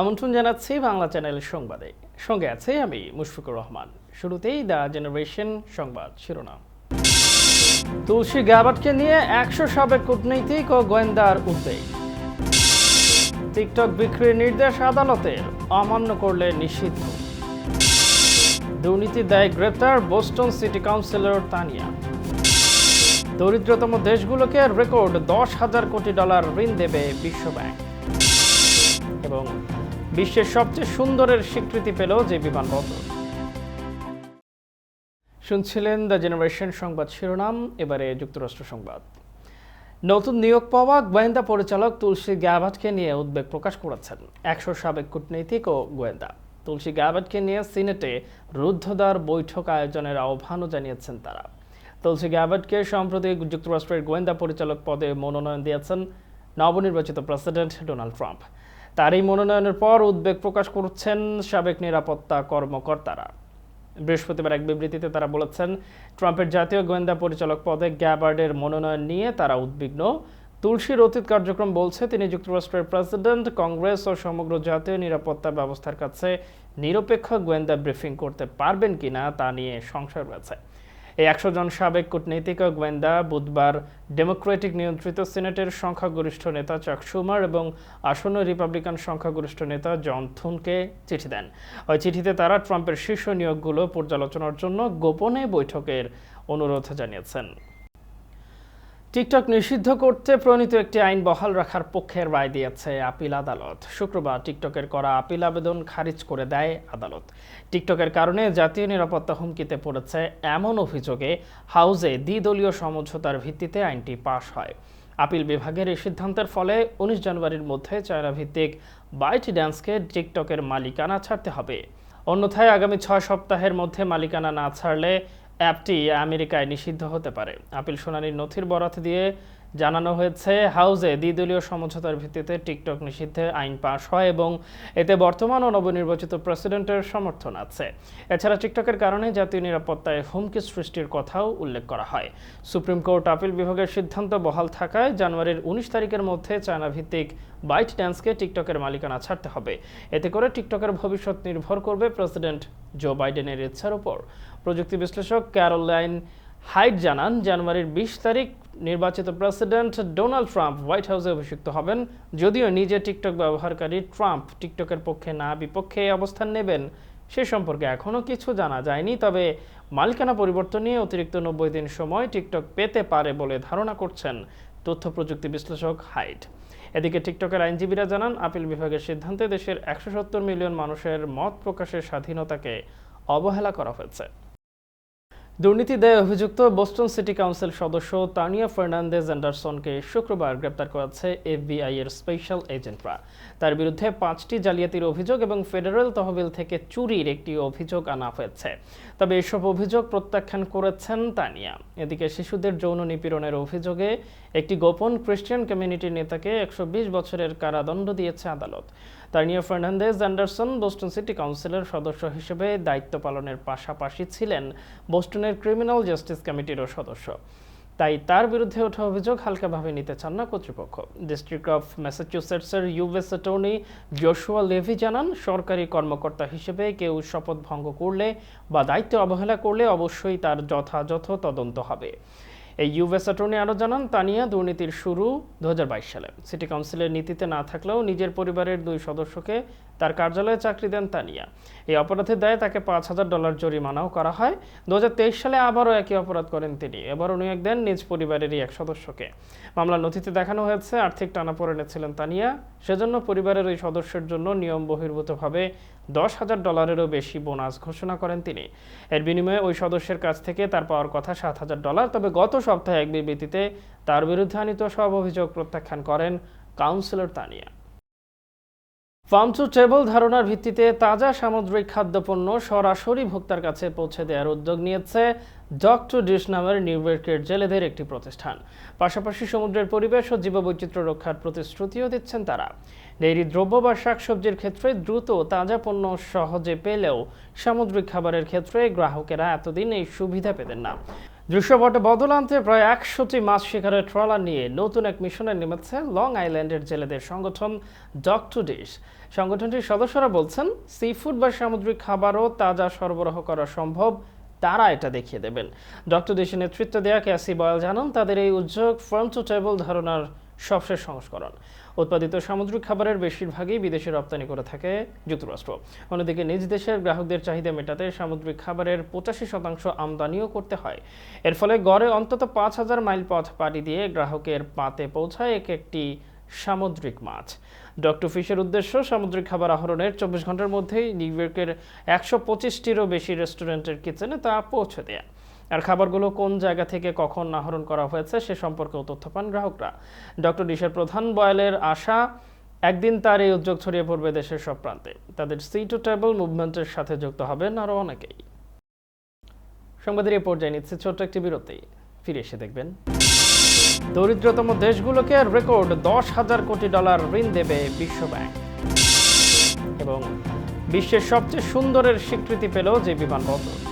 আমন্ত্রণ জানাচ্ছি বাংলা চ্যানেলের সংবাদে। সঙ্গে আছে আমি মুশফিকুর রহমান। শুরুতেই দ্য জেনারেশন সংবাদ শিরোনাম। তুলসী গ্যাবাটকে নিয়ে একশো সাবেক কূটনৈতিক ও গোয়েন্দার উদ্বেগ। টিকটক বিক্রির নির্দেশ আদালতের, অমান্য করলে নিষিদ্ধ। দুর্নীতির দায়ে গ্রেপ্তার বোস্টন সিটি কাউন্সিলর তানিয়া। দরিদ্রতম দেশগুলোকে রেকর্ড দশ হাজার কোটি ডলার ঋণ দেবে বিশ্বব্যাংক। এবং বিশ্বের সবচেয়ে সুন্দরের স্বীকৃতি পেল যে বিমানবন্দর শুনছিলেন দ্য জেনারেশন সংবাদ শিরোনাম, এবারে যুক্তরাষ্ট্র সংবাদ। নতুন নিয়োগ পাওয়া গোয়েন্দা পরিচালক তুলসী গ্যাবাটকে নিয়ে উদ্বেগ প্রকাশ করেছেন। একশো সাবেক কূটনৈতিক ও গোয়েন্দা। তুলসী গ্যাবাটকে নিয়ে সিনেটে রুদ্ধদ্বার বৈঠক আয়োজনের আহ্বানও জানিয়েছেন তারা। তুলসী গ্যাবাটকে সম্প্রতি যুক্তরাষ্ট্রের গোয়েন্দা পরিচালক পদে মনোনয়ন দিয়েছেন নবনির্বাচিত প্রেসিডেন্ট ডোনাল্ড ট্রাম্প। তার এই মনোনয়নের পর উদ্বেগ প্রকাশ করছেন সাবেক নিরাপত্তা কর্মকর্তারা। বৃহস্পতিবার এক বিবৃতিতে তারা বলেছেন, ট্রাম্পের জাতীয় গোয়েন্দা পরিচালক পদে গ্যাবার্ডের মনোনয়ন নিয়ে তারা উদ্বিগ্ন। তুলসীর অতীত কার্যক্রম বলছে, তিনি যুক্তরাষ্ট্রের প্রেসিডেন্ট, কংগ্রেস ও সমগ্র জাতীয় নিরাপত্তা ব্যবস্থার কাছে নিরপেক্ষ গোয়েন্দা ব্রিফিং করতে পারবেন কিনা তা নিয়ে সংশয় রয়েছে। এই একশো জন সাবেক কূটনীতিক ও গোয়েন্দা বুধবার ডেমোক্রেটিক নিয়ন্ত্রিত সিনেটের সংখ্যাগরিষ্ঠ নেতা চাক সুমার এবং আসন্ন রিপাবলিকান সংখ্যাগরিষ্ঠ নেতা জন থুনকে চিঠি দেন। ওই চিঠিতে তারা ট্রাম্পের শীর্ষ নিয়োগগুলো পর্যালোচনার জন্য গোপনে বৈঠকের অনুরোধ জানিয়েছেন। টিকটক নিষিদ্ধ করতে প্রণীত একটি আইন বহাল রাখার পক্ষের রায় দিয়েছে আপিল আদালত। শুক্রবার টিকটকের করা আপিল আবেদন খারিজ করে দেয় আদালত। টিকটকের কারণে জাতীয় নিরাপত্তা হুমকিতে পড়েছে এমন অভিযোগে হাউজে দ্বিদলীয় সমঝোতার ভিত্তিতে আইনটি পাশ হয়। আপিল বিভাগের এই সিদ্ধান্তের ফলে উনিশ জানুয়ারির মধ্যে চায়না ভিত্তিক বাইট ড্যান্সকে টিকটকের মালিকানা ছাড়তে হবে। অন্যথায় আগামী ছয় সপ্তাহের মধ্যে মালিকানা না ছাড়লে অ্যাপটি আমেরিকায় নিষিদ্ধ হতে পারে। আপিল শুনানির নথির বরাত দিয়ে জানানো হয়েছে, হাউজে দ্বিদলীয় সমঝোতার ভিত্তিতে টিকটক নিষিদ্ধে আইন পাশ হয় এবং এতে বর্তমান ও নবনির্বাচিত প্রেসিডেন্টের সমর্থন আছে। এছাড়া টিকটকের কারণে জাতীয় নিরাপত্তায় হুমকি সৃষ্টির কথাও উল্লেখ করা হয়। সুপ্রিম কোর্ট আপিল বিভাগের সিদ্ধান্ত বহাল থাকায় জানুয়ারির উনিশ তারিখের মধ্যে চায়না ভিত্তিক বাইট ড্যান্সকে টিকটকের মালিকানা ছাড়তে হবে। এতে করে টিকটকের ভবিষ্যৎ নির্ভর করবে প্রেসিডেন্ট জো বাইডেনের ইচ্ছার উপর। প্রযুক্তি বিশ্লেষক ক্যারোলাইন হাইট জানান, জানুয়ারির বিশ তারিখ নির্বাচিত প্রেসিডেন্ট ডোনাল্ড ট্রাম্প হোয়াইট হাউসে অভিষিক্ত হবেন। যদিও নিজে টিকটক ব্যবহারকারী ট্রাম্প টিকটকের পক্ষে না, বিপক্ষে অবস্থান নেবেন, সে সম্পর্কে এখনও কিছু জানা যায়নি। তবে মালিকানা পরিবর্তন নিয়ে অতিরিক্ত নব্বই দিন সময় টিকটক পেতে পারে বলে ধারণা করছেন তথ্য প্রযুক্তি বিশ্লেষক হাইট। এদিকে টিকটকের আইনজীবীরা জানান, আপিল বিভাগের সিদ্ধান্তে দেশের একশো সত্তর মিলিয়ন মানুষের মত প্রকাশের স্বাধীনতাকে অবহেলা করা হয়েছে। দুর্নীতি দেয় অভিযুক্ত বোস্টন সিটি কাউন্সিল সদস্য তানিয়া ফার্নান্দেজ অ্যান্ডারসনকে শুক্রবার গ্রেপ্তার করেছে এফবিআই এর স্পেশাল এজেন্টরা। তার বিরুদ্ধে পাঁচটি জালিয়াতির অভিযোগ এবং ফেডারেল তহবিল থেকে চুরির একটি অভিযোগ আনা হয়েছে। তবে এসব অভিযোগ প্রত্যাখ্যান করেছেন তানিয়া। এদিকে শিশুদের যৌন নিপীড়নের অভিযোগে একটি গোপন খ্রিস্টিয়ান কমিউনিটির নেতাকে একশো বিশ বছরের কারাদণ্ড দিয়েছে আদালত। Tania Fernandes, Anderson, Boston city কাউন্সিলের সদস্য হিসেবে দায়িত্ব পালনের পাশাপাশি ছিলেন বোস্টনের ক্রিমিনাল জাস্টিস কমিটিরও সদস্য। তাই তার বিরুদ্ধে ওঠা অভিযোগ হালকাভাবে নিতে চান না কর্তৃপক্ষ। ডিস্ট্রিক্ট অফ ম্যাসাচুসেটসের ইউএস অ্যাটর্নি জোশুয়া লেভি জানান, সরকারি কর্মকর্তা হিসেবে কেউ শপথ ভঙ্গ করলে বা দায়িত্ব অবহেলা করলে অবশ্যই তার যথাযথ তদন্ত হবে। এই ইউএস অ্যাটর্নি আরও জানান তানিয়া দুর্নীতির শুরু দু হাজার বাইশ সালে। সিটি কাউন্সিলের নীতিতে না থাকলেও নিজের পরিবারের দুই সদস্যকে তার কার্যালয়ে চাকরি দেন তানিয়া। এই অপরাধের দায়ে তাকে পাঁচ হাজার ডলার জরিমানাও করা হয়। দু হাজার তেইশ সালে আবারও একই অপরাধ করেন তিনি। এবারও নিয়োগ দেন নিজ পরিবারেরই এক সদস্যকে। মামলার নথিতে দেখানো হয়েছে, আর্থিক টানাপোড়েনে ছিলেন তানিয়া। সেজন্য পরিবারের ওই সদস্যের জন্য নিয়ম বহির্ভূতভাবে দশ হাজার ডলারেরও বেশি বোনাস ঘোষণা করেন তিনি। এর বিনিময়ে ওই সদস্যের কাছ থেকে তার পাওয়ার কথা সাত হাজার ডলার। তবে গত সপ্তাহে এক বিবৃতিতে তার বিরুদ্ধে আনিত সব অভিযোগ প্রত্যাখ্যান করেন councillor Tania. Farm to table ধারণার ভিত্তিতে তাজা সামুদ্রিক খাদ্যপণ্য সরাসরি ভোক্তার কাছে পৌঁছে দেওয়ার উদ্যোগ নিয়েছে ডক্টর ডিশ নামের নিউইয়র্কের জেলেদের একটি প্রতিষ্ঠান। পাশাপাশি সমুদ্রের পরিবেশ ও জীববৈচিত্র্য রক্ষার প্রতিশ্রুতিও দিচ্ছেন তারা। ডেইরি দ্রব্য বা শাকসবজির ক্ষেত্রে দ্রুত তাজা পণ্য সহজে পেলেও সামুদ্রিক খাবারের ক্ষেত্রে গ্রাহকেরা এতদিন এই সুবিধা পেতেন না। দৃশ্যপটে বদল আনতে প্রায় একশোটি মাছ শিকারের ট্রলার নিয়ে নতুন এক মিশনে নেমেছে লং আইল্যান্ডের জেলেদের সংগঠন ডক টু ডিশ। সংগঠনটির সদস্যরা বলছেন সি ফুড বা সামুদ্রিক খাবারও তাজা সরবরাহ করা সম্ভব, তারা এটা দেখিয়ে দেবেন। ডক্টর ডিশের নেতৃত্ব দেয়া ক্যাসি বয়াল জানান, তাদের এই উদ্যোগ ফার্ম টু টেবল ধারণার সবশেষ সংস্করণ। উৎপাদিত সামুদ্রিক খাবারের বেশিরভাগই বিদেশে রপ্তানি করে থাকে যুক্তরাষ্ট্র। অন্যদিকে নিজ দেশের গ্রাহকদের চাহিদা মেটাতে সামুদ্রিক খাবারের পঁচাশি শতাংশ আমদানিও করতে হয়। এর ফলে গড়ে অন্তত পাঁচ হাজার মাইল পথ পাড়ি দিয়ে গ্রাহকের পাতে পৌঁছায় এক একটি সামুদ্রিক মাছ। ডক্টর ফিশের উদ্দেশ্য সামুদ্রিক খাবার আহরণের চব্বিশ ঘণ্টার মধ্যেই নিউ ইয়র্কের একশো পঁচিশটিরও বেশি রেস্টুরেন্টের কিচেনে তা পৌঁছে দেয়া। আর খাবারগুলো কোন জায়গা থেকে কখন আহরণ করা হয়েছে সে সম্পর্কেও তথ্য পান গ্রাহকরা। ডক্টর ডিশের প্রধান বয়ালের আশা, একদিন তার এই উদ্যোগ ছড়িয়ে পড়বে দেশের সব প্রান্তে। তাদের সি টু টেবল মুভমেন্টের সাথে যুক্ত হবেন আরও অনেকেই। সংবাদের এই পর্যায়ে নিচ্ছে ছোট্ট একটি বিরতি। ফিরে এসে দেখবেন। দরিদ্রতম দেশগুলোকে রেকর্ড দশ হাজার কোটি ডলার ঋণ দেবে বিশ্বব্যাংক। এবং বিশ্বের সবচেয়ে সুন্দরের স্বীকৃতি পেল যে বিমানবন্দর।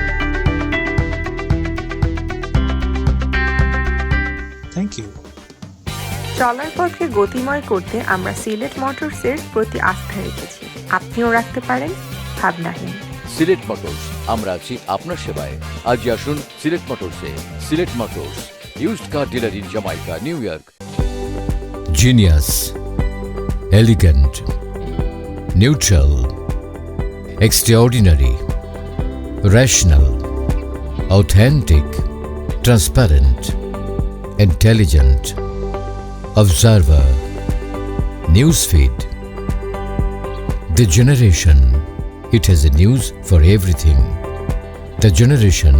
চলার পথকে গতিময় করতে আমরা সিলেট মোটরসের প্রতি আস্থা রেখেছি। আপনিও রাখতে পারেন ভাবনাহীন। সিলেট মোটরস আমরা আছি আপনার সেবায়। আজই আসুন Sylhet মোটরসে। Sylhet motors used car dealer in Jamaica New York Genius, elegant, neutral, extraordinary, rational, authentic, transparent, intelligent, observer, newsfeed. The generation, it has a news for everything. The generation,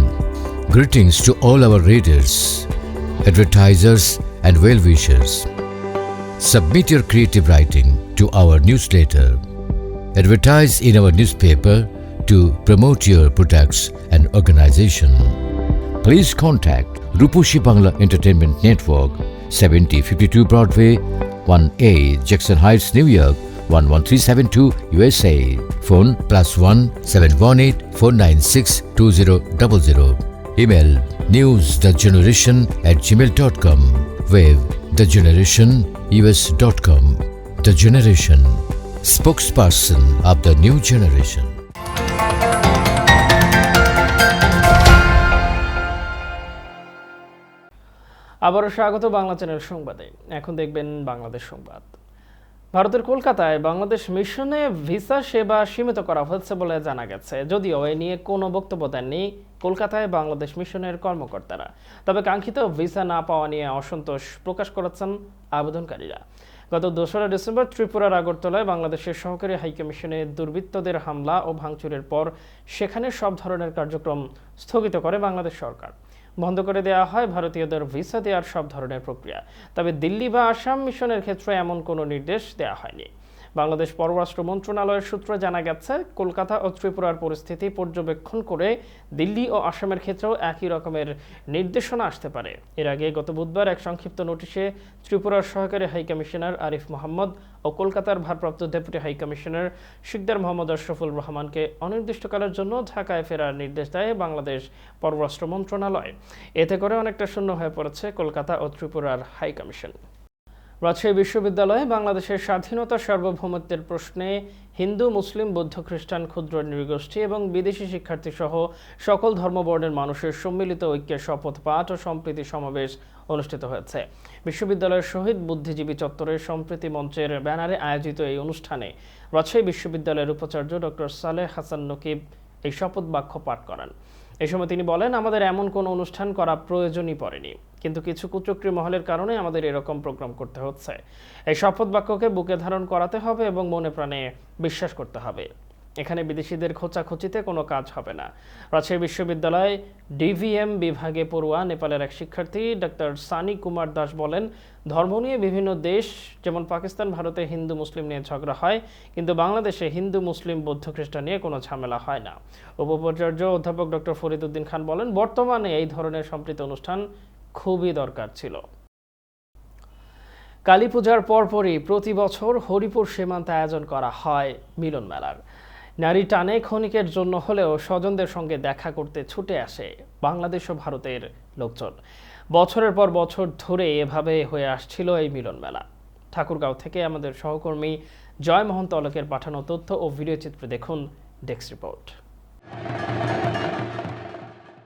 greetings to all our readers, advertisers, and well wishers. Submit your creative writing to our newsletter. Advertise in our newspaper to promote your products and organization. Please contact Rupushi Bangla Entertainment Network, 7052 Broadway, 1A, Jackson Heights, New York, 11372 USA. Phone plus 1 718 496 2000. Email newsthegeneration at gmail.com. Web thegenerationus.com. The Generation, spokesperson of the new generation. আবারও স্বাগত Bangla channel সংবাদে। এখন দেখবেন বাংলাদেশ সংবাদ। ভারতের কলকাতায় বাংলাদেশ মিশনে visa সেবা সীমিত করা হচ্ছে বলে জানা গেছে। যদিও এ নিয়ে কোনো বক্তব্য দেননি কলকাতায় বাংলাদেশ মিশনের কর্মকর্তারা। তবে কাঙ্ক্ষিত ভিসা না পাওয়া নিয়ে অসন্তোষ প্রকাশ করেছেন আবেদনকারীরা। গত দোসরা ডিসেম্বর ত্রিপুরার আগরতলায় বাংলাদেশের সহকারী হাইকমিশনে দুর্বৃত্তদের হামলা ও ভাঙচুরের পর সেখানে সব ধরনের কার্যক্রম স্থগিত করে বাংলাদেশ সরকার। বন্ধ করে দেওয়া হয় ভারতীয়দের ভিসা দেওয়ার সব ধরনের প্রক্রিয়া। তবে দিল্লি বা আসাম মিশনের ক্ষেত্রে এমন কোনো নির্দেশ দেওয়া হয়নি। বাংলাদেশ পররাষ্ট্র মন্ত্রণালয়ের সূত্রে জানা গেছে, কলকাতা ও ত্রিপুরার পরিস্থিতি পর্যবেক্ষণ করে দিল্লি ও আসামের ক্ষেত্রেও একই রকমের নির্দেশনা আসতে পারে। এর আগে গত বুধবার এক সংক্ষিপ্ত নোটিশে ত্রিপুরার সহকারী হাইকমিশনার আরিফ মোহাম্মদ ও কলকাতার ভারপ্রাপ্ত deputy high commissioner Sikdar Mohammad Ashraful রহমানকে অনির্দিষ্টকালের জন্য ঢাকায় ফেরার নির্দেশ দেয় বাংলাদেশ পররাষ্ট্র মন্ত্রণালয়। এতে করে অনেকটা শূন্য হয়ে পড়েছে কলকাতা ও ত্রিপুরার হাইকমিশন রাজশাহী বিশ্ববিদ্যালয়ে বাংলাদেশের স্বাধীনতা সার্বভৌমত্বের প্রশ্নে হিন্দু, মুসলিম, বৌদ্ধ, খ্রিস্টান, ক্ষুদ্র, নৃগোষ্ঠী এবং বিদেশি শিক্ষার্থী সহ সকল ধর্মবর্ণের মানুষের সম্মিলিত ঐক্যের শপথ পাঠ ও সম্প্রীতি সমাবেশ অনুষ্ঠিত হয়েছে। বিশ্ববিদ্যালয়ের শহীদ বুদ্ধিজীবী চত্বরের সম্প্রীতি মঞ্চের ব্যানারে আয়োজিত এই অনুষ্ঠানে রাজশাহী বিশ্ববিদ্যালয়ের উপাচার্য ডক্টর সালেহ হাসান নকিব এই শপথ বাক্য পাঠ করান। এ সময় তিনি বলেন, আমাদের এমন কোনো অনুষ্ঠান করা প্রয়োজনই পড়েনি। কিন্তু কিছু কুচক্রী মহলের কারণে আমাদের এরকম প্রোগ্রাম করতে হচ্ছে। এই শপথ বাক্যকে বুকে ধারণ করাতে হবে এবং মনে প্রাণে বিশ্বাস করতে হবে। এখানে বিদেশিদের খোঁচাখুচিতে কোনো কাজ হবে না। রাজশাহী বিশ্ববিদ্যালয় ডিভিএম বিভাগে পড়ুয়া নেপালের এক শিক্ষার্থী ডক্টর সানি কুমার দাস বলেন, ধর্ম নিয়ে বিভিন্ন দেশ, যেমন পাকিস্তান, ভারতে হিন্দু, মুসলিম নিয়ে ঝগড়া হয়, কিন্তু বাংলাদেশে হিন্দু, মুসলিম, বৌদ্ধ, খ্রিস্টান নিয়ে কোনো ঝামেলা হয় না। উপাচার্য অধ্যাপক ডক্টর ফরিদউদ্দিন খান বলেন, বর্তমানে এই ধরনের সম্প্রীত অনুষ্ঠান খুবই দরকার ছিল। কালী পূজার পরপরই প্রতি বছর হরিপুর সীমান্তে আয়োজন করা হয় মিলন মেলার। নারী টানে ক্ষণিকের জন্য হলেও স্বজনদের সঙ্গে দেখা করতে ছুটে আসে বাংলাদেশ ও ভারতের লোকজন। বছরের পর বছর ধরে এভাবে হয়ে আসছিল এই মিলন মেলা। ঠাকুরগাঁও থেকে আমাদের সহকর্মী জয় মোহন তলকের পাঠানো তথ্য ও ভিডিও চিত্র দেখুন ডেস্ক রিপোর্ট।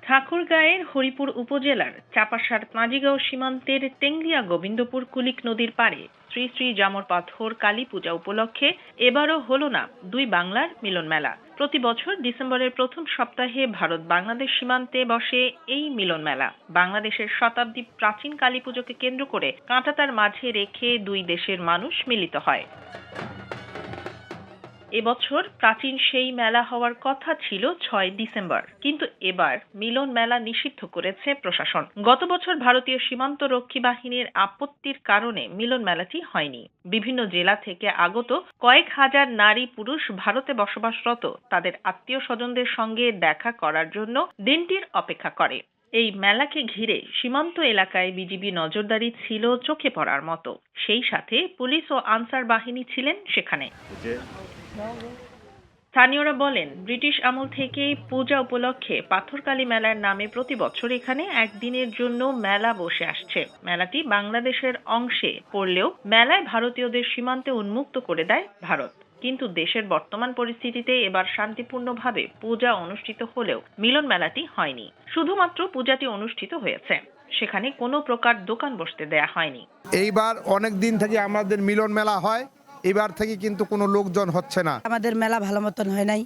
ঠাকুরগাঁয়ের হরিপুর উপজেলার চাপাসার পাঁজিগাঁও সীমান্তের তেংলিয়া গোবিন্দপুর কুলিক নদীর পাড়ে শ্রী শ্রী জামর পাথর কালী পূজা উপলক্ষে এবারও হলো না দুই বাংলার মিলন মেলা। প্রতি বছর ডিসেম্বরের প্রথম সপ্তাহে ভারত বাংলাদেশ সীমান্তে বসে এই মিলন মেলা। বাংলাদেশের শতাব্দী প্রাচীন কালী পুজোকে কেন্দ্র করে কাঁটাতার মাঝে রেখে দুই দেশের মানুষ মিলিত হয়। এবছর প্রাচীন সেই মেলা হওয়ার কথা ছিল ছয় ডিসেম্বর। কিন্তু এবার মিলন মেলা নিষিদ্ধ করেছে প্রশাসন। গত বছর ভারতীয় সীমান্ত রক্ষী বাহিনীর আপত্তির কারণে মিলন মেলাটি হয়নি। বিভিন্ন জেলা থেকে আগত কয়েক হাজার নারী পুরুষ ভারতে বসবাসরত তাদের আত্মীয় স্বজনদের সঙ্গে দেখা করার জন্য দিনটির অপেক্ষা করে। এই মেলাকে ঘিরে সীমান্ত এলাকায় বিজিবি নজরদারি ছিল চোখে পড়ার মতো। সেই সাথে পুলিশ ও আনসার বাহিনী ছিলেন সেখানে। স্থানীয়রা বলেন, ব্রিটিশ আমল থেকেই পূজা উপলক্ষে পাথরকালী মেলার নামে প্রতি বছর এখানে একদিনের জন্য মেলা বসে আসছে। মেলাটি বাংলাদেশের অংশে পড়লেও মেলায় ভারতীয়দের সীমান্তে উন্মুক্ত করে দেয় ভারত। কিন্তু দেশের বর্তমান পরিস্থিতিতে এবার শান্তিপূর্ণভাবে পূজা অনুষ্ঠিত হলেও মিলন মেলাটি হয়নি। শুধুমাত্র পূজাটি অনুষ্ঠিত হয়েছে। সেখানে কোনো প্রকার দোকান বসতে দেয়া হয়নি। এইবার অনেক দিন থেকে আমাদের মিলন মেলা হয়। এবার থেকে কিন্তু কোনো লোকজন হচ্ছে না। আমাদের মেলা ভালো মতন হয় নাই।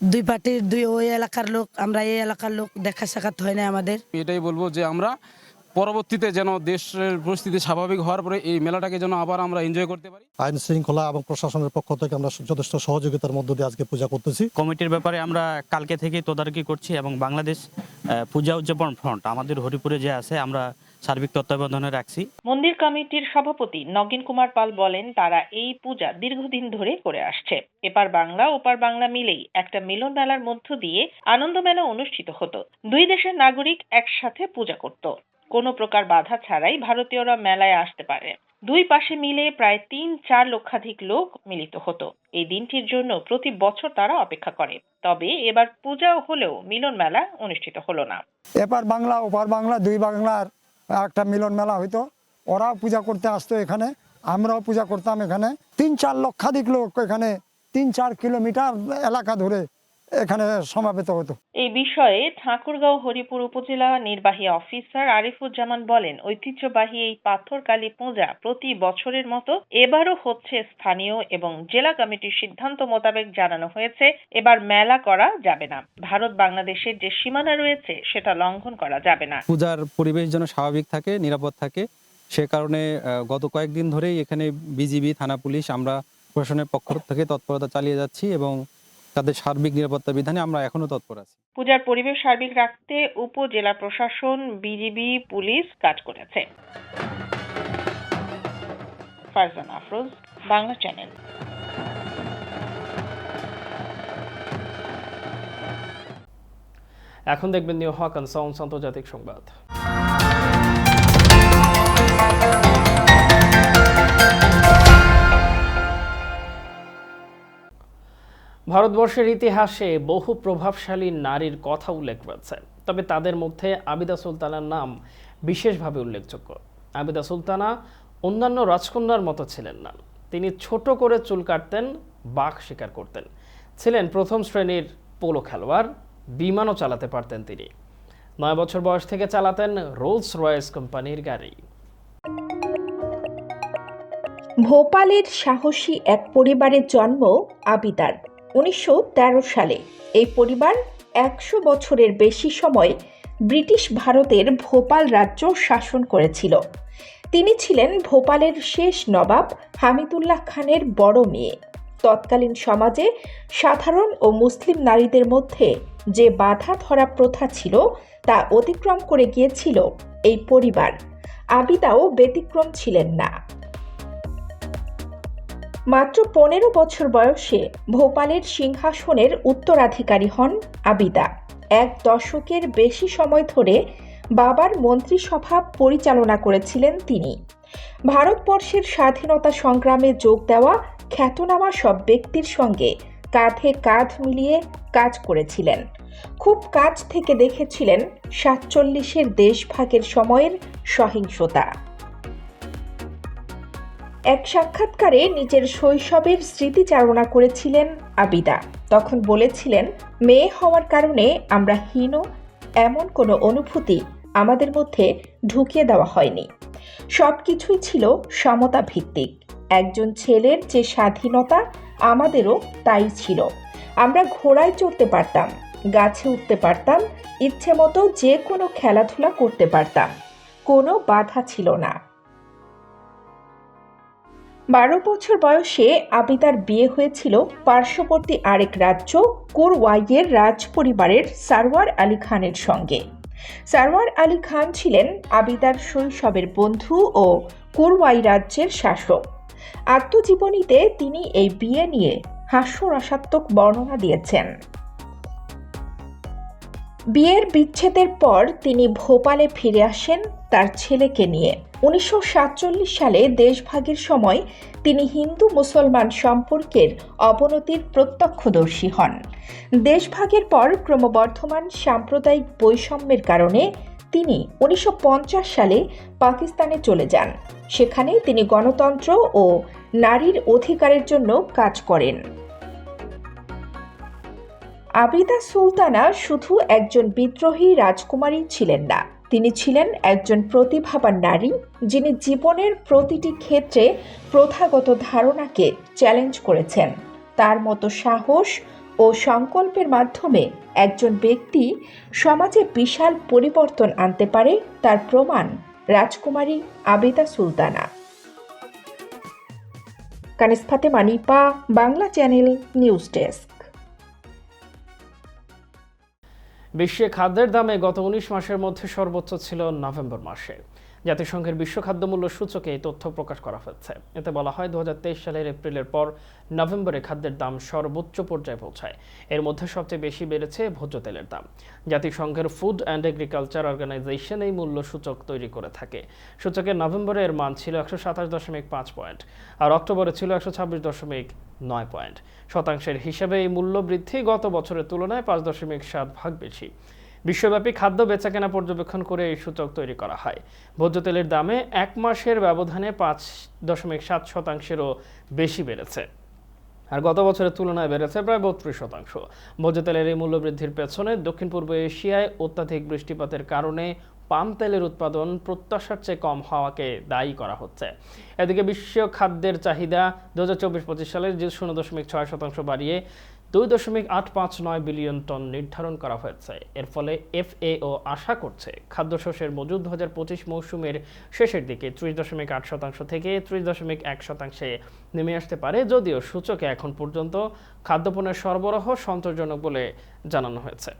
দুই পার্টির দুই ওই এলাকার লোক আমরা এই এলাকার লোক দেখা সাক্ষাৎ হয় না আমাদের। এটাই বলব যে আমরা পরবর্তীতে যেন দেশের পরিস্থিতি স্বাভাবিক হওয়ার পরে এই মেলাটাকে যেন আবার আমরা এনজয় করতে পারি। আইন শৃঙ্খলা এবং প্রশাসনের পক্ষ থেকে আমরা যথেষ্ট সহযোগিতার মধ্য দিয়ে আজকে পূজা করতেছি। কমিটির ব্যাপারে আমরা কালকে থেকে তদারকি করছি এবং বাংলাদেশ পূজা উদযাপন ফ্রন্ট আমাদের হরিপুরে যে আছে আমরা সার্বিক তত্ত্বাবধানে রাখছি। মন্দির কমিটির সভাপতি নগেন কুমার পাল বলেন তারা এই পূজা দীর্ঘদিন ধরে করে আসছে। এপার বাংলা ওপার বাংলা মিলেই একটা মিলন মেলার মধ্য দিয়ে আনন্দ মেলা অনুষ্ঠিত হতো। দুই দেশের নাগরিক একসাথে পূজা করত। কোনো প্রকার বাধা ছাড়াই ভারতীয়রা মেলায় আসতে পারে। দুই পাশে মিলে প্রায় তিন চার লক্ষাধিক লোক মিলিত হতো। এই দিনটির জন্য প্রতি বছর তারা অপেক্ষা করে। তবে এবার পূজা হলেও মিলন মেলা অনুষ্ঠিত হলো না। এপার বাংলা ওপার বাংলা দুই বাংলার একটা মিলন মেলা হইতো। ওরাও পূজা করতে আসতো এখানে, আমরাও পূজা করতাম এখানে। তিন চার লক্ষাধিক লোক এখানে, তিন চার কিলোমিটার এলাকা ধরে এখানে সমাবেত হতো। এই বিষয়ে ঠাকুরগাঁও হরিপুর উপজেলা নির্বাহী অফিসার আরিফুজ্জামান বলেন ঐতিহ্যবাহী এই পাথরকালী পূজা প্রতি বছরের মতো এবারও হচ্ছে স্থানীয় এবং জেলা কমিটির সিদ্ধান্ত মোতাবেক জানানো হয়েছে। এবার মেলা করা যাবে না। ভারত বাংলাদেশের যে সীমানা রয়েছে সেটা লঙ্ঘন করা যাবে না। পূজার পরিবেশ যেন স্বাভাবিক থাকে নিরাপদ থাকে সে কারণে আহ, গত কয়েকদিন ধরেই এখানে বিজিবি থানা পুলিশ আমরা প্রশাসনের পক্ষ থেকে তৎপরতা চালিয়ে যাচ্ছি এবং তাদের সার্বিক নিরাপত্তা বিধানে আমরা এখনও তৎপর আছি। পূজার পরিবেশ সার্বিক রাখতে উপজেলা প্রশাসন বিজিবি পুলিশ কাজ করেছে। ফারজান আফরোজ বাংলা চ্যানেল। এখন দেখবেন নিউ হক অ্যান্ড সাউন্ডস আন্তর্জাতিক সংবাদ। ভারতবর্ষের ইতিহাসে বহু প্রভাবশালী নারীর কথা উল্লেখ রয়েছে। তবে তাদের মধ্যে আবিদা সুলতানার নাম বিশেষভাবে উল্লেখযোগ্য। আবিদা সুলতানা অন্যান্য রাজকন্যার মতো ছিলেন না। তিনি ছোট করে চুল কাটতেন, বাঘ শিকার করতেন। ছিলেন প্রথম শ্রেণির পোলো খেলোয়াড়, বিমানও চালাতে পারতেন তিনি। নয় বছর বয়স থেকে চালাতেন রোলস রয়েস কোম্পানির গাড়ি। ভোপালের সাহসী এক পরিবারের জন্ম আবিদার। উনিশশো তেরো সালে। এই পরিবার একশো বছরের বেশি সময় ব্রিটিশ ভারতের ভোপাল রাজ্য শাসন করেছিল। তিনি ছিলেন ভোপালের শেষ নবাব হামিদুল্লাহ খানের বড় মেয়ে। তৎকালীন সমাজে সাধারণ ও মুসলিম নারীদের মধ্যে যে বাধা ধরা প্রথা ছিল, তা অতিক্রম করে গিয়েছিল এই পরিবার। আবিদাও ব্যতিক্রম ছিলেন না। মাত্র পনেরো বছর বয়সে ভোপালের সিংহাসনের উত্তরাধিকারী হন আবিদা। এক দশকের বেশি সময় ধরে বাবার মন্ত্রিসভা পরিচালনা করেছিলেন তিনি। ভারতবর্ষের স্বাধীনতা সংগ্রামে যোগ দেওয়া খ্যাতনামা সব ব্যক্তির সঙ্গে কাঁধে কাঁধ মিলিয়ে কাজ করেছিলেন। খুব কাছ থেকে দেখেছিলেন সাতচল্লিশের দেশভাগের সময়ের সহিংসতা। এক সাক্ষাৎকারে নিজের শৈশবের স্মৃতিচারণা করেছিলেন আবিদা। তখন বলেছিলেন, মেয়ে হওয়ার কারণে আমরা হীন, এমন কোনো অনুভূতি আমাদের মধ্যে ঢুকিয়ে দেওয়া হয়নি। সব কিছুই ছিল সমতা ভিত্তিক একজন ছেলের যে স্বাধীনতা আমাদেরও তাই ছিল। আমরা ঘোড়ায় চড়তে পারতাম, গাছে উঠতে পারতাম, ইচ্ছে মতো যে কোনো খেলাধুলা করতে পারতাম। কোনো বাধা ছিল না। বারো বছর বয়সে আবিদার বিয়ে হয়েছিল পার্শ্ববর্তী আরেক রাজ্য কুরওয়াইয়ের রাজ পরিবারের সারওয়ার আলী খানের সঙ্গে। সারওয়ার আলী খান ছিলেন আবিদার শৈশবের বন্ধু ও কুরওয়াই রাজ্যের শাসক। আত্মজীবনীতে তিনি এই বিয়ে নিয়ে হাস্যরসাত্মক বর্ণনা দিয়েছেন। বিয়ের বিচ্ছেদের পর তিনি ভোপালে ফিরে আসেন তার ছেলেকে নিয়ে। উনিশশো সাতচল্লিশ সালে দেশভাগের সময় তিনি হিন্দু মুসলমান সম্পর্কের অবনতির প্রত্যক্ষদর্শী হন। দেশভাগের পর ক্রমবর্ধমান সাম্প্রদায়িক বৈষম্যের কারণে তিনি উনিশশো পঞ্চাশ সালে পাকিস্তানে চলে যান। সেখানে তিনি গণতন্ত্র ও নারীর অধিকারের জন্য কাজ করেন। আবিদা সুলতানা শুধু একজন বিদ্রোহী রাজকুমারী ছিলেন না, তিনি ছিলেন একজন প্রতিভাবান নারী যিনি জীবনের প্রতিটি ক্ষেত্রে প্রথাগত ধারণাকে চ্যালেঞ্জ করেছেন। তার মতো সাহস ও সংকল্পের মাধ্যমে একজন ব্যক্তি সমাজে বিশাল পরিবর্তন আনতে পারে তার প্রমাণ রাজকুমারী আবিদা সুলতানা। কানিসফাতে মানিপা বাংলা চ্যানেল নিউজ ডেস্ক। বিশ্বে খাদ্যের দামে গত উনিশ মাসের মধ্যে সর্বোচ্চ ছিল নভেম্বর মাসে। জাতিসংঘের বিশ্ব খাদ্যমূল্য সূচকে এই তথ্য প্রকাশ করা হয়েছে এতে বলা হয় দু হাজার তেইশ সালের এপ্রিলের পর নভেম্বরে খাদ্যের দাম সর্বোচ্চ পর্যায়ে পৌঁছায়। এর মধ্যে সবচেয়ে বেশি বেড়েছে ভোজ্য তেলের দাম। জাতিসংঘের ফুড অ্যান্ড এগ্রিকালচার অর্গানাইজেশন এই মূল্য সূচক তৈরি করে থাকে। সূচকের নভেম্বরে এর মান ছিল একশো সাতাশ দশমিক পাঁচ পয়েন্ট আর অক্টোবরে ছিল একশো ছাব্বিশ দশমিক নয় পয়েন্ট। শতাংশের হিসাবে এই মূল্য বৃদ্ধি গত বছরের তুলনায় পাঁচ দশমিক সাত ভাগ বেশি। বিশ্বব্যাপী খাদ্য বেচাকেনা পর্যবেক্ষণ করে এই সূচক তৈরি করা হয়। ভোজ্য তেলের দামে এক মাসের ব্যবধানে পাঁচ দশমিক সাত শতাংশেরও বেশি বেড়েছে। আর গত বছরের তুলনায় বেড়েছে প্রায় বত্রিশ শতাংশ। ভোজ্য তেলের এই মূল্য বৃদ্ধির পেছনে দক্ষিণ পূর্ব এশিয়ায় অত্যাধিক বৃষ্টিপাতের কারণে পাম তেলের উৎপাদন প্রত্যাশার চেয়ে কম হওয়াকে দায়ী করা হচ্ছে। এদিকে বিশ্ব খাদ্যের চাহিদা দু হাজার চব্বিশ পঁচিশ সালের যে শূন্য দশমিক ছয় শতাংশ বাড়িয়ে দুই দশমিক আট পাঁচ নয় বিলিয়ন টন নির্ধারণ করা হয়েছে। এর ফলে এফএও আশা করছে খাদ্যশস্যের মজুদ দু হাজার পঁচিশ মৌসুমের শেষের দিকে ত্রিশ দশমিক আট শতাংশ থেকে ত্রিশ দশমিক এক শতাংশে নেমে আসতে পারে, যদিও সূচকে এখন পর্যন্ত খাদ্যপণ্যের সরবরাহ সন্তোষজনক বলে জানানো হয়েছে।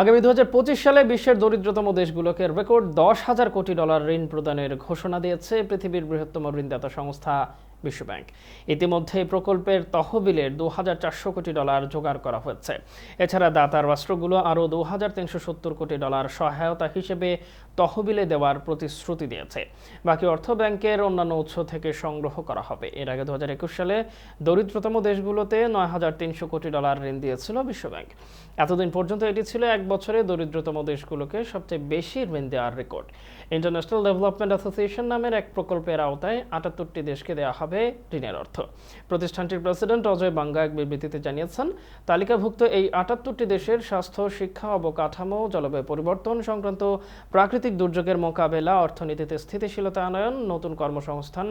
আগামী দু হাজার পঁচিশ সালে বিশ্বের দরিদ্রতম দেশগুলোকে রেকর্ড দশ হাজার কোটি ডলার ঋণ প্রদানের ঘোষণা দিয়েছে পৃথিবীর বৃহত্তম ঋণদাতা সংস্থা বিশ্বব্যাংক। ইতিমধ্যে প্রকল্পের তহবিলের দু হাজার চারশো কোটি ডলার জোগাড় করা হয়েছে। এছাড়া দাতার রাষ্ট্রগুলো আরও দু হাজার তিনশো সত্তর কোটি ডলার সহায়তা হিসেবে তহবিলে দেওয়ার প্রতিশ্রুতি দিয়েছে। বাকি অর্থ ব্যাংকের অন্যান্য উৎস থেকে সংগ্রহ করা হবে। এর আগে দু হাজার একুশ সালে দরিদ্রতম দেশগুলোতে নয় হাজার তিনশো কোটি ডলার ঋণ দিয়েছিল বিশ্বব্যাংক। এতদিন পর্যন্ত এটি ছিল এক বছরে দরিদ্রতম দেশগুলোকে সবচেয়ে বেশি ঋণ দেওয়ার রেকর্ড। ইন্টারন্যাশনাল ডেভেলপমেন্ট অ্যাসোসিয়েশন নামের এক প্রকল্পের আওতায় আটাত্তরটি দেশকে দেওয়া ঋণের অর্থ। প্রতিষ্ঠানটির প্রেসিডেন্ট অজয় বাঙ্গা এক বিবৃতিতে জানিয়েছেন, তালিকাভুক্ত এই আটাত্তরটি দেশের স্বাস্থ্য, শিক্ষা, অবকাঠামো, জলবায়ু পরিবর্তন সংক্রান্ত প্রাকৃতিক দুর্যোগের মোকাবেলা, অর্থনীতিতে স্থিতিশীলতা আনয়ন, নতুন কর্মসংস্থান,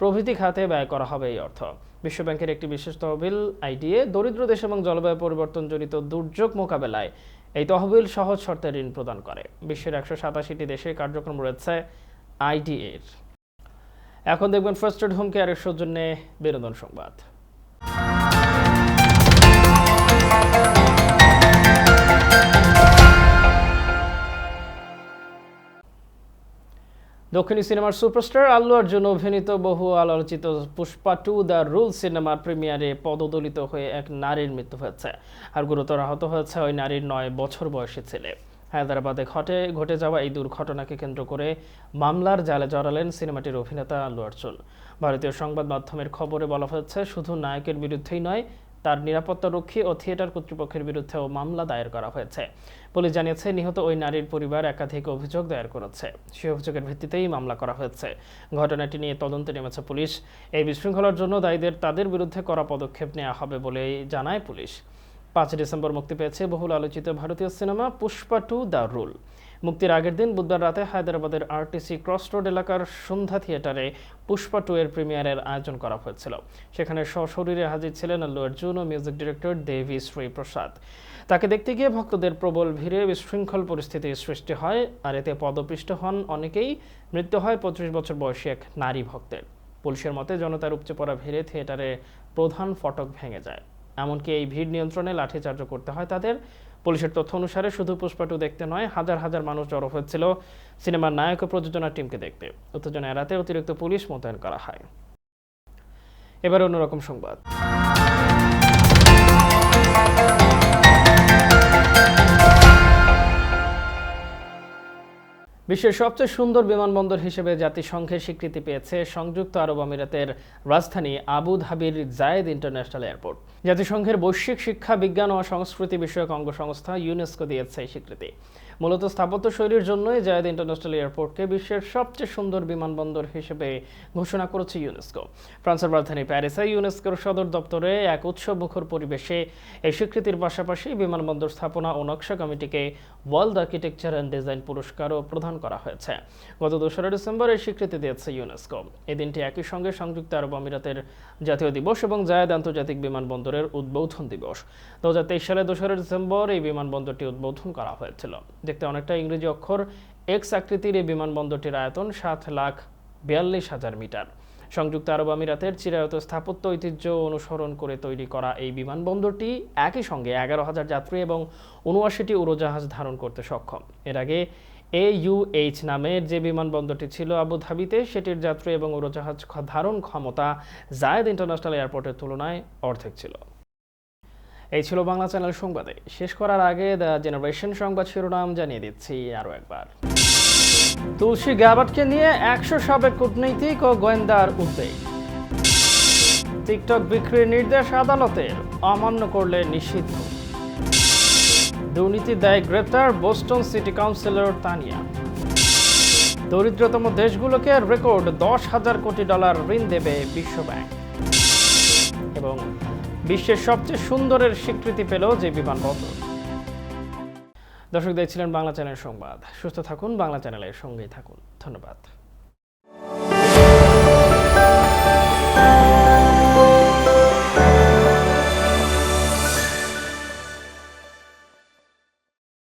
প্রভৃতি খাতে ব্যয় করা হবে এই অর্থ। বিশ্বব্যাংকের একটি বিশেষ তহবিল, আইডিএ, দরিদ্র দেশ এবং জলবায়ু পরিবর্তন পরিবর্তনজনিত দুর্যোগ মোকাবেলায় এই তহবিল সহজ শর্তে ঋণ প্রদান করে। বিশ্বের একশো সাতাশিটি দেশে কার্যক্রম রয়েছে আইডিএর। এখন দেখবেন ফার্স্ট এড হোম কেয়ারের সৌজন্যে বিনোদন সংবাদ। দক্ষিণী সিনেমার সুপারস্টার আল্লু অর্জুন অভিনীত বহু আলোচিত পুষ্পা টু দ্য রুল সিনেমার প্রিমিয়ারে পদদলিত হয়ে এক নারীর মৃত্যু হয়েছে। আর গুরুতর আহত হয়েছে ওই নারীর নয় বছর বয়সী ছেলে। হায়দ্রাবাদে ঘটে ঘটে যাওয়া এই দুর্ঘটনাকে কেন্দ্র করে মামলার জালে জড়ালেন সিনেমাটির অভিনেতা আল্লু অর্জুন। ভারতীয় সংবাদ মাধ্যমের খবরে বলা হয়েছে শুধু নায়কের বিরুদ্ধেই নয়, তার নিরাপত্তারক্ষী ও থিয়েটার কর্তৃপক্ষের বিরুদ্ধেও মামলা দায়ের করা হয়েছে। পুলিশ জানিয়েছে, নিহত ওই নারীর পরিবার একাধিক অভিযোগ দায়ের করেছে। সেই অভিযোগের ভিত্তিতেই মামলা করা হয়েছে। ঘটনাটি নিয়ে তদন্তে নেমেছে পুলিশ। এই বিশৃঙ্খলার জন্য দায়ীদের তাদের বিরুদ্ধে করা পদক্ষেপ নেওয়া হবে বলে জানায় পুলিশ। পাঁচ ডিসেম্বর মুক্তি পেয়েছে বহুল আলোচিত ভারতীয় cinema Pushpa two the rule. মুক্তির আগের দিন বুধবার রাতে হায়দ্রাবাদের আরটিসি ক্রস রোড এলাকার সন্ধ্যা থিয়েটারে পুষ্পা টু এর প্রিমিয়ারের আয়োজন করা হয়েছিল। সেখানে সশরীরে হাজির ছিলেন আল্লু অর্জুন ও মিউজিক ডিরেক্টর দেবী শ্রী প্রসাদ তাকে দেখতে গিয়ে ভক্তদের প্রবল ভিড়ে বিশৃঙ্খল পরিস্থিতির সৃষ্টি হয় আর এতে পদপিষ্ট হন অনেকেই। মৃত্যু হয় পঁচিশ বছর বয়সী এক নারী ভক্তের। পুলিশের মতে, জনতার উপচে পড়া ভিড়ে থিয়েটারে প্রধান ফটক ভেঙে যায়। এমনকি এই ভিড় নিয়ন্ত্রণে লাঠিচার্জ করতে হয় তাদের। পুলিশের তথ্য অনুসারে শুধু পুষ্পাটু দেখতে নয়, হাজার হাজার মানুষ জড়ো হয়েছিল সিনেমার নায়ক ও প্রযোজনা টিমকে দেখতে। উত্তেজনা এড়াতে অতিরিক্ত পুলিশ মোতায়েন করা হয়। এবার অন্যরকম সংবাদ। বিশ্বের সবচেয়ে সুন্দর বিমানবন্দর হিসেবে জাতিসংঘের স্বীকৃতি পেয়েছে সংযুক্ত আরব আমিরাতের রাজধানী আবু ধাবির জায়েদ ইন্টারন্যাশনাল এয়ারপোর্ট। জাতিসংঘের বৈশ্বিক শিক্ষা, বিজ্ঞান ও সংস্কৃতি বিষয়ক অঙ্গ সংস্থা ইউনেস্কো দিয়েছে স্বীকৃতি। মূলত স্থাপত্য শৈলীর জন্যই জায়েদ ইন্টারন্যাশনাল এয়ারপোর্টকে বিশ্বের সবচেয়ে সুন্দর বিমানবন্দর হিসেবে ঘোষণা করেছে ইউনেস্কো। ফ্রান্সের রাজধানী প্যারিসে ইউনেস্কোর সদর দপ্তরে এক উৎসব মুখর পরিবেশে এই স্বীকৃতির পাশাপাশি বিমানবন্দর স্থাপনা ও নকশা কমিটিকে ওয়ার্ল্ড আর্কিটেকচার অ্যান্ড ডিজাইন পুরস্কারও প্রদান করা হয়েছে। গত দোসরা ডিসেম্বর এই স্বীকৃতি দিয়েছে ইউনেস্কো। এই দিনটি একই সঙ্গে সংযুক্ত আরব আমিরাতের জাতীয় দিবস এবং জায়েদ আন্তর্জাতিক বিমানবন্দরের উদ্বোধন দিবস। দু হাজার তেইশ সালে দোসরা ডিসেম্বর এই বিমানবন্দরটি উদ্বোধন করা হয়েছিল। দেখতে অনেকটা ইংরেজি অক্ষর এক্স আকৃতির এই বিমানবন্দরটির আয়তন সাত লাখ বিয়াল্লিশ হাজার মিটার। সংযুক্ত আরব আমিরাতের চিরায়ত স্থাপত্য ঐতিহ্য অনুসরণ করে তৈরি করা এই বিমানবন্দরটি একই সঙ্গে এগারো হাজার যাত্রী এবং উনআশিটি উড়োজাহাজ ধারণ করতে সক্ষম। এর আগে এ ইউএইচ নামের যে বিমানবন্দরটি ছিল আবুধাবিতে সেটির যাত্রী এবং উড়োজাহাজ ধারণ ক্ষমতা জায়েদ ইন্টারন্যাশনাল এয়ারপোর্টের তুলনায় অর্ধেক ছিল। এই ছিল বাংলা চ্যানেল সংবাদে। শেষ করার আগে দ্য জেনারেশন সংবাদ শিরোনাম জানিয়ে দিচ্ছি আরও একবার। তুলসী গ্যাবাটকে নিয়ে একশো সাবেক কূটনৈতিক ও গোয়েন্দার উদ্বেগ। টিকটক বিক্রির নির্দেশ আদালতের, অমান্য করলে নিষিদ্ধ। দুর্নীতি দায় গ্রেপ্তার বোস্টন সিটি কাউন্সিলর তানিয়া। দরিদ্রতম দেশগুলোকে রেকর্ড দশ হাজার কোটি ডলার ঋণ দেবে বিশ্বব্যাংক। এবং বিশ্বের সবচেয়ে সুন্দরের স্বীকৃতি পেল যে বিমানবন্দর। দর্শক দেখছিলেন বাংলা চ্যানেল সংবাদ। সুস্থ থাকুন, বাংলা চ্যানেলের সঙ্গেই থাকুন। ধন্যবাদ।